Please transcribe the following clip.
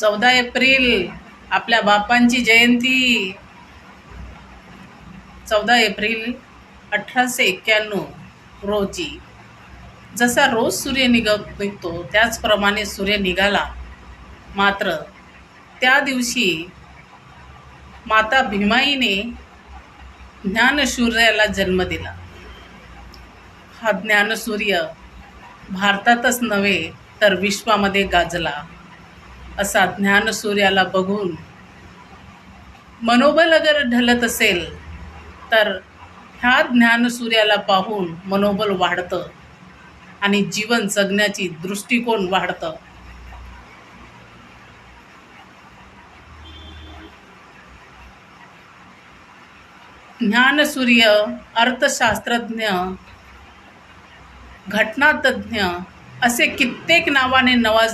चौदा एप्रिल आपल्या बापांची जयंती. चौदा एप्रिल अठराशे एक्क्याण्णव रोजी. जसा रोज सूर्य निघत निघतो त्याचप्रमाणे सूर्य निघाला. मात्र त्या दिवशी माता भीमाईने ज्ञानसूर्याला जन्म दिला. हा ज्ञानसूर्य भारतातच नव्हे तर विश्वामध्ये गाजला. असा ज्ञानसूर्याला बघून मनोबल अगर ढलत असेल तर ह्या ज्ञानसूर्याला पाहून मनोबल वाढतं आणि जीवन जगण्याची दृष्टिकोन वाढतं. ज्ञानसूर्य अर्थशास्त्रज्ञ घटनातज्ञ असे कित्येक नावाने नवाज